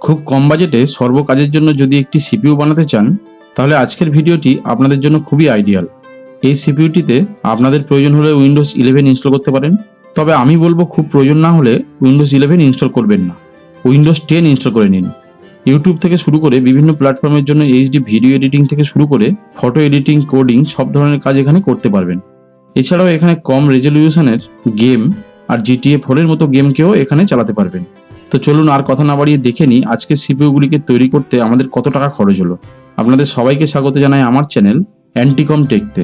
খুব কম বাজেটে সর্ব কাজের জন্য যদি একটি সিপিইউ বানাতে চান, তাহলে আজকের ভিডিওটি আপনাদের জন্য খুবই আইডিয়াল। এই সিপিইউটিতে আপনাদের প্রয়োজন হলে উইন্ডোজ ইলেভেন ইনস্টল করতে পারেন। তবে আমি বলব খুব প্রয়োজন না হলে উইন্ডোজ ইলেভেন ইনস্টল করবেন না। উইন্ডোজ টেন ইনস্টল করে নিন। ইউটিউব থেকে শুরু করে বিভিন্ন প্ল্যাটফর্মের জন্য এইচডি ভিডিও এডিটিং থেকে শুরু করে ফটো এডিটিং, কোডিং সব ধরনের কাজ এখানে করতে পারবেন। এছাড়াও এখানে কম রেজলিউশনের গেম আর জিটিএ ফোরের মতো গেমকেও এখানে চালাতে পারবেন। তো চলুন আর কথা না বাড়িয়ে দেখে নিই আজকে সিপিইউগুলিকে তৈরি করতে আমাদের কত টাকা খরচ হলো। আপনাদের সবাইকে স্বাগত জানাই আমার চ্যানেল অ্যান্টিকম টেকতে।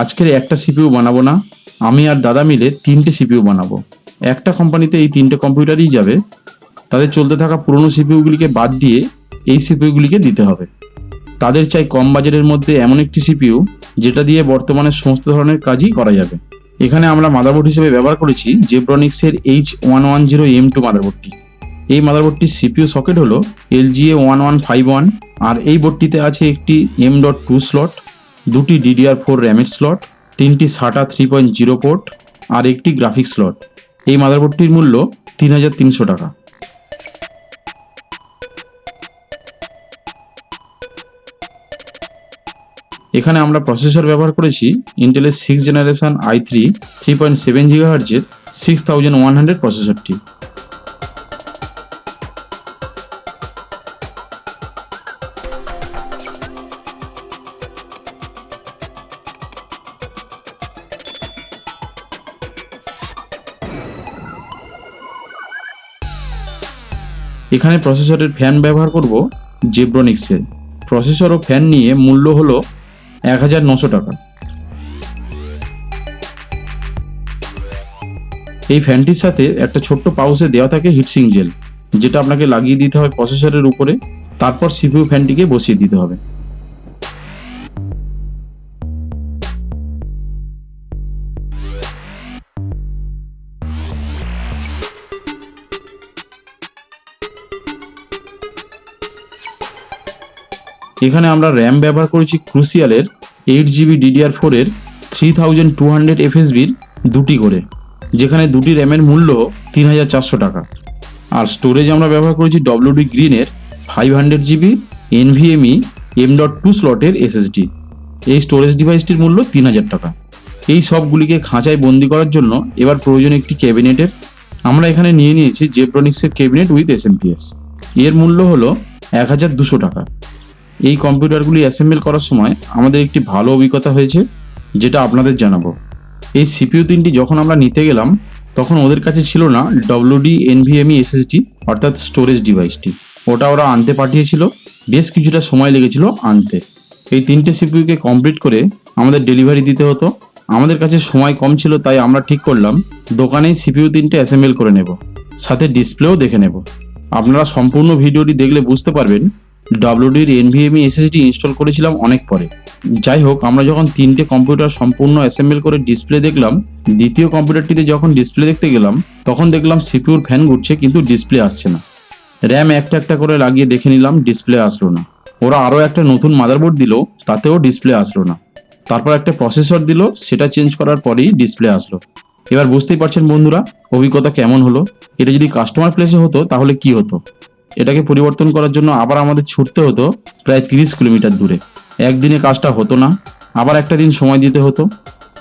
আজকের একটা সিপিইউ বানাবো না, আমি আর দাদা মিলে তিনটে সিপিউ বানাবো। একটা কোম্পানিতে এই তিনটে কম্পিউটারই যাবে, তাদের চলতে থাকা পুরনো সিপিইউগুলিকে বাদ দিয়ে এই সিপিইউগুলিকে দিতে হবে। তাদের চাই কম বাজেটের মধ্যে এমন একটি সিপিইউ যেটা দিয়ে বর্তমানে সমস্ত ধরনের কাজই করা যাবে। এখানে আমরা মাদারবোর্ড হিসেবে ব্যবহার করেছি জেব্রনিক্সের H one one zero M two মাদারবোর্ডটি এই মাদারবোর্ডটির সিপিইউ সকেট হলো LGA one one five one আর এই বোর্ডটিতে আছে একটি এম ডট টু স্লট দুটি ডিডিআর ফোর র্যামের স্লট তিনটি SATA three point zero port আর একটি গ্রাফিক্স স্লট এই মাদারবোর্ডটির মূল্য তিন হাজার তিনশো টাকা। এখানে আমরা প্রসেসর ব্যবহার করেছি ইন্টেলের six generation I three three point seven জিগাহার্জের six thousand one hundred প্রসেসরটি এখানে প্রসেসরের ফ্যান ব্যবহার করব জেব্রনিক্সের প্রসেসর ও ফ্যান নিয়ে মূল্য হলো এক হাজার নশো টাকা। এই ফ্যানটির সাথে একটা ছোট্ট পাউসে দেওয়া থাকে হিটসিং জেল, যেটা আপনাকে লাগিয়ে দিতে হবে প্রসেসরের উপরে, তারপর সিপিইউ ফ্যানটিকে বসিয়ে দিতে হবে। এখানে আমরা র্যাম ব্যবহার করেছি ক্রুসিয়ালের এইট জিবি ডিডিআর ফোরের থ্রি থাউজেন্ড টু হান্ড্রেড এফএসবির দুটি করে, যেখানে দুটি র্যামের মূল্য তিন হাজার চারশো টাকা। আর স্টোরেজ আমরা ব্যবহার করেছি ডব্লিউডি গ্রিনের five hundred GB NVMe M dot two স্লটের এসএসডি এই স্টোরেজ ডিভাইসটির মূল্য তিন হাজার টাকা। এই সবগুলিকে খাঁচায় বন্দি করার জন্য এবার প্রয়োজন একটি ক্যাবিনেটের আমরা এখানে নিয়ে নিয়েছি জেব্রনিক্সের ক্যাবিনেট উইথ এসএমপিএস এর মূল্য হলো এক হাজার দুশো টাকা। এই কম্পিউটারগুলি অ্যাসেম্বল করার সময় আমাদের একটি ভালো অভিজ্ঞতা হয়েছে, যেটা আপনাদের জানাব। এই সিপিইউ তিনটি যখন আমরা নিতে গেলাম, তখন ওদের কাছে ছিল না ডব্লিউডি এনভিএমই এসএসডি অর্থাৎ স্টোরেজ ডিভাইসটি ওটা ওরা আনতে পাঠিয়েছিল, বেশ কিছুটা সময় লেগেছিল আনতে। এই তিনটে সিপিউকে কমপ্লিট করে আমাদের ডেলিভারি দিতে হতো। আমাদের কাছে সময় কম ছিল, তাই আমরা ঠিক করলাম, দোকানেই সিপিইউ তিনটে অ্যাসেম্বল করে নেব। সাথে ডিসপ্লেও দেখে নেব। আপনারা সম্পূর্ণ ভিডিওটি দেখলে বুঝতে পারবেন ডাব্লিউডির এনভিএমই এসএসডি ইনস্টল করেছিলাম অনেক পরে। যাই হোক, আমরা যখন তিনটে কম্পিউটার সম্পূর্ণ অ্যাসেম্বল করে ডিসপ্লে দেখলাম, দ্বিতীয় কম্পিউটারটিতে যখন ডিসপ্লে দেখতে গেলাম, তখন দেখলাম সিপিউর ফ্যান ঘুরছে, কিন্তু ডিসপ্লে আসছে না। র্যাম একটা একটা করে লাগিয়ে দেখে নিলাম ডিসপ্লে আসলো না। ওরা আরও একটা নতুন মাদারবোর্ড দিল, তাতেও ডিসপ্লে আসলো না। তারপর একটা প্রসেসর দিল, সেটা চেঞ্জ করার পরেই ডিসপ্লে আসলো। এবার বুঝতেই পারছেন বন্ধুরা, অভিজ্ঞতা কেমন হলো? এটা যদি কাস্টমার প্লেসে হতো, তাহলে কি হতো? এটাকে পরিবর্তন করার জন্য আবার আমাদের ছুটতে হতো প্রায় তিরিশ কিলোমিটার দূরে। একদিনে কাজটা হতো না, আবার একটা দিন সময় দিতে হতো।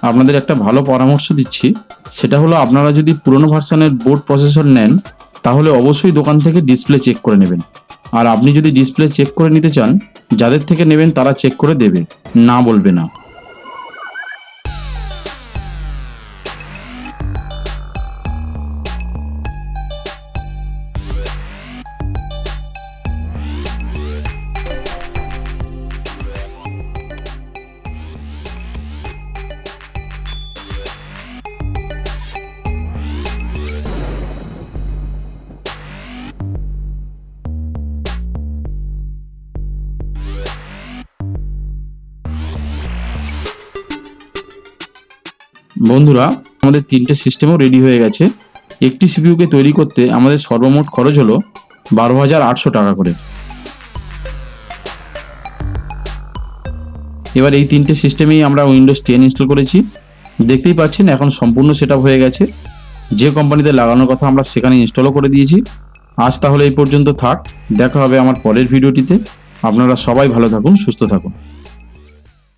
আপনাদের একটা ভালো পরামর্শ দিচ্ছি, সেটা হলো আপনারা যদি পুরনো ভার্সনের বোর্ড প্রসেসর নেন, তাহলে অবশ্যই দোকান থেকে ডিসপ্লে চেক করে নেবেন। আর আপনি যদি ডিসপ্লে চেক করে নিতে চান, যাদের থেকে নেবেন তারা চেক করে দেবে, না বলবে না। বন্ধুরা, আমাদের তিনটে সিস্টেমও রেডি হয়ে গেছে। একটি সিপিইউকে তৈরি করতে আমাদের সর্বমোট খরচ হলো বারো হাজার আটশো টাকা করে। এবার এই তিনটে সিস্টেমেই আমরা উইন্ডোজ টেন ইনস্টল করেছি। দেখতেই পাচ্ছেন, এখন সম্পূর্ণ সেট হয়ে গেছে। যে কোম্পানিতে লাগানোর কথা আমরা সেখানে ইনস্টলও করে দিয়েছি। আজ তাহলে এই পর্যন্ত থাক। দেখা হবে আমার পরের ভিডিওটিতে আপনারা সবাই ভালো থাকুন, সুস্থ থাকুন।